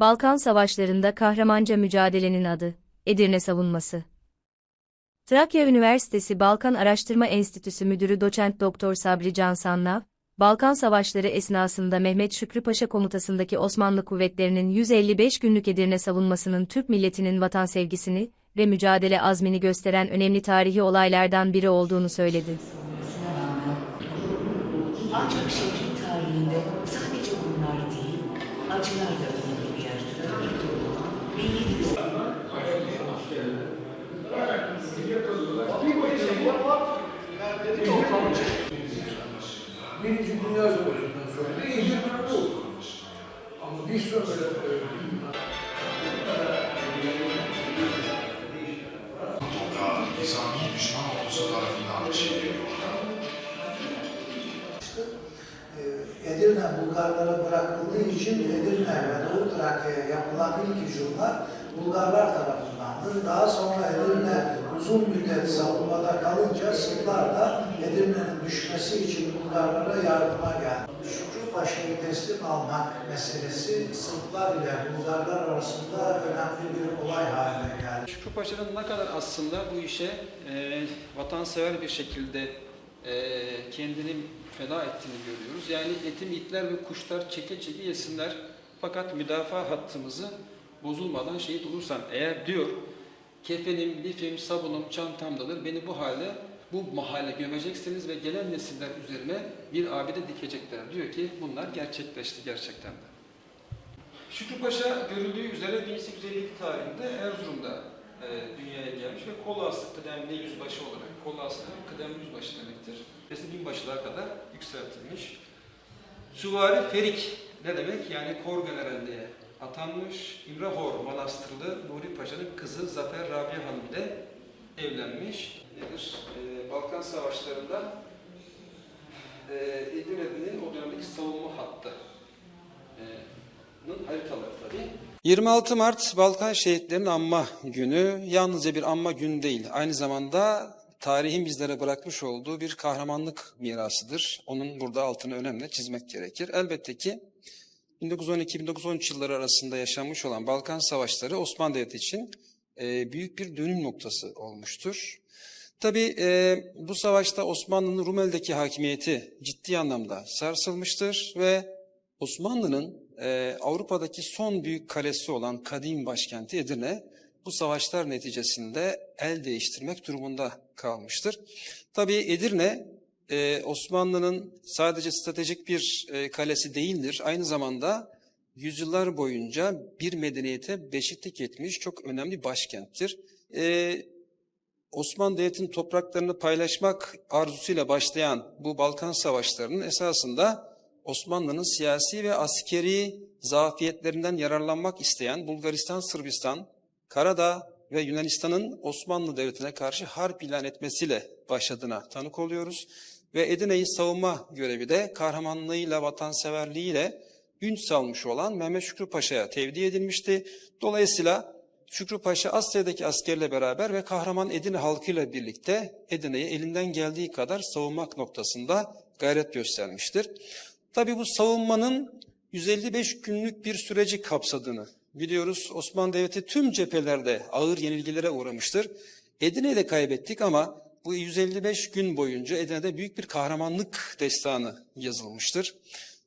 Balkan Savaşlarında kahramanca mücadelenin adı, Edirne Savunması. Trakya Üniversitesi Balkan Araştırma Enstitüsü Müdürü Doçent Doktor Sabri Can Sanlav, Balkan Savaşları esnasında Mehmet Şükrü Paşa komutasındaki Osmanlı kuvvetlerinin 155 günlük Edirne savunmasının Türk milletinin vatan sevgisini ve mücadele azmini gösteren önemli tarihi olaylardan biri olduğunu söyledi. ancak şehrin tarihinde sadece bunlar değil, acılar da Edirne Bulgarlara bırakıldığı için Edirne ve Doğu Trakya'ya yapılan ilk hücumlar Bulgarlar tarafındandır. Daha sonra Edirne uzun müddet savunmada kalınca Sırplar da Edirne'nin düşmesi için Bulgarlara yardıma geldi. Şükrü Paşa'yı teslim almak meselesi Sırplar ile Bulgarlar arasında önemli bir olay haline geldi. Şükrü Paşa'nın ne kadar aslında bu işe e, vatansever bir şekilde e, kendini feda ettiğini görüyoruz. Yani etim itler ve kuşlar çeke çeke yesinler fakat müdafaa hattımızı bozulmadan şehit olursam eğer diyor kefenim, lifim, sabunum çantamdadır beni bu halde bu mahalle gömeceksiniz ve gelen nesiller üzerine bir abide dikecekler. Diyor ki bunlar gerçekleşti gerçekten de. Şükrü Paşa görüldüğü üzere 1857 tarihinde Erzurum'da e, dünyaya gelmiş ve Kolaslı kıdemli yüzbaşı olarak, Kolaslı kıdemli yüzbaşı demektir. Nesi binbaşılığa kadar yükseltilmiş. Süvari Ferik ne demek? Yani kor generalliğe atanmış. İmrahor Manastırlı Nuri Paşa'nın kızı Zafer Rabia Hanım ile evlenmiş. Nedir? E, Balkan Savaşları'nda e, Edirne'nin o dönemdeki savunma hattı e, haritaları. 26 Mart Balkan Şehitlerinin Anma Günü yalnızca bir anma günü değil. Aynı zamanda tarihin bizlere bırakmış olduğu bir kahramanlık mirasıdır. Onun burada altını önemli çizmek gerekir. Elbette ki 1912-1913 yılları arasında yaşanmış olan Balkan Savaşları Osmanlı Devleti için e, büyük bir dönüm noktası olmuştur. Tabii e, bu savaşta Osmanlı'nın Rumeli'deki hakimiyeti ciddi anlamda sarsılmıştır ve Osmanlı'nın e, Avrupa'daki son büyük kalesi olan kadim başkenti Edirne bu savaşlar neticesinde el değiştirmek durumunda kalmıştır. Tabii Edirne e, Osmanlı'nın sadece stratejik bir e, kalesi değildir. Aynı zamanda yüzyıllar boyunca bir medeniyete beşiklik etmiş çok önemli başkenttir. E, Osmanlı Devleti'nin topraklarını paylaşmak arzusuyla başlayan bu Balkan Savaşları'nın esasında Osmanlı'nın siyasi ve askeri zafiyetlerinden yararlanmak isteyen Bulgaristan, Sırbistan, Karadağ ve Yunanistan'ın Osmanlı Devleti'ne karşı harp ilan etmesiyle başladığına tanık oluyoruz. Ve Edirne'yi savunma görevi de kahramanlığıyla, vatanseverliğiyle ün salmış olan Mehmet Şükrü Paşa'ya tevdi edilmişti. Dolayısıyla Şükrü Paşa Asya'daki askerle beraber ve kahraman Edirne halkıyla birlikte Edirne'yi elinden geldiği kadar savunmak noktasında gayret göstermiştir. Tabii bu savunmanın 155 günlük bir süreci kapsadığını biliyoruz. Osmanlı Devleti tüm cephelerde ağır yenilgilere uğramıştır. Edirne'yi de kaybettik ama bu 155 gün boyunca Edirne'de büyük bir kahramanlık destanı yazılmıştır.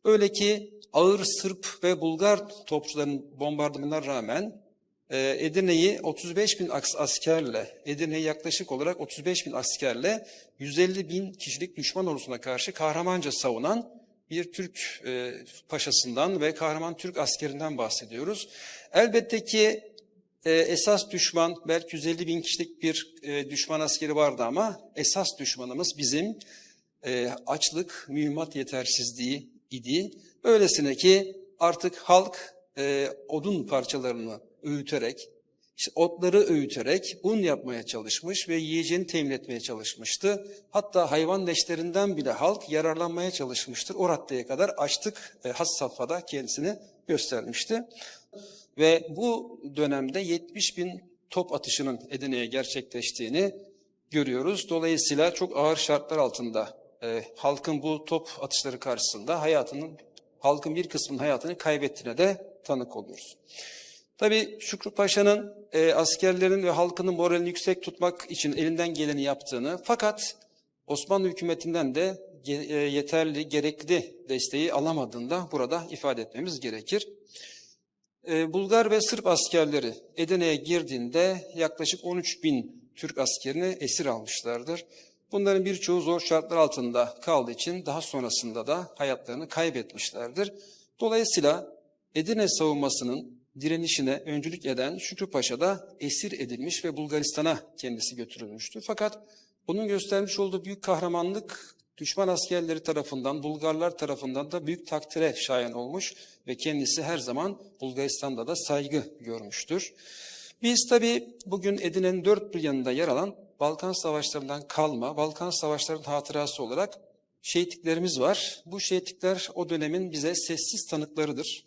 Öyle ki ağır Sırp ve Bulgar topçuların bombardımanına rağmen e, Edirne'yi 35 bin askerle, Edirne'yi yaklaşık olarak 35 bin askerle 150 bin kişilik düşman ordusuna karşı kahramanca savunan bir Türk e, paşasından ve kahraman Türk askerinden bahsediyoruz. Elbette ki e, esas düşman belki 150 bin kişilik bir e, düşman askeri vardı ama esas düşmanımız bizim e, açlık, mühimmat yetersizliği idi. Öylesine ki artık halk e, odun parçalarını öğüterek, işte otları öğüterek un yapmaya çalışmış ve yiyeceğini temin etmeye çalışmıştı. Hatta hayvan leşlerinden bile halk yararlanmaya çalışmıştır. O raddeye kadar açlık e, has safhada kendisini göstermişti. Ve bu dönemde 70 bin top atışının Edirne'ye gerçekleştiğini görüyoruz. Dolayısıyla çok ağır şartlar altında e, halkın bu top atışları karşısında hayatının halkın bir kısmının hayatını kaybettiğine de tanık oluyoruz. Tabii Şükrü Paşa'nın e, askerlerin ve halkının moralini yüksek tutmak için elinden geleni yaptığını fakat Osmanlı hükümetinden de e, yeterli, gerekli desteği alamadığını da burada ifade etmemiz gerekir. E, Bulgar ve Sırp askerleri Edirne'ye girdiğinde yaklaşık 13 bin Türk askerini esir almışlardır. Bunların birçoğu zor şartlar altında kaldığı için daha sonrasında da hayatlarını kaybetmişlerdir. Dolayısıyla Edirne savunmasının direnişine öncülük eden Şükrü Paşa da esir edilmiş ve Bulgaristan'a kendisi götürülmüştür. Fakat bunun göstermiş olduğu büyük kahramanlık düşman askerleri tarafından, Bulgarlar tarafından da büyük takdire şayan olmuş ve kendisi her zaman Bulgaristan'da da saygı görmüştür. Biz tabii bugün Edirne'nin dört bir yanında yer alan Balkan Savaşları'ndan kalma, Balkan Savaşları'nın hatırası olarak şehitliklerimiz var. Bu şehitlikler o dönemin bize sessiz tanıklarıdır.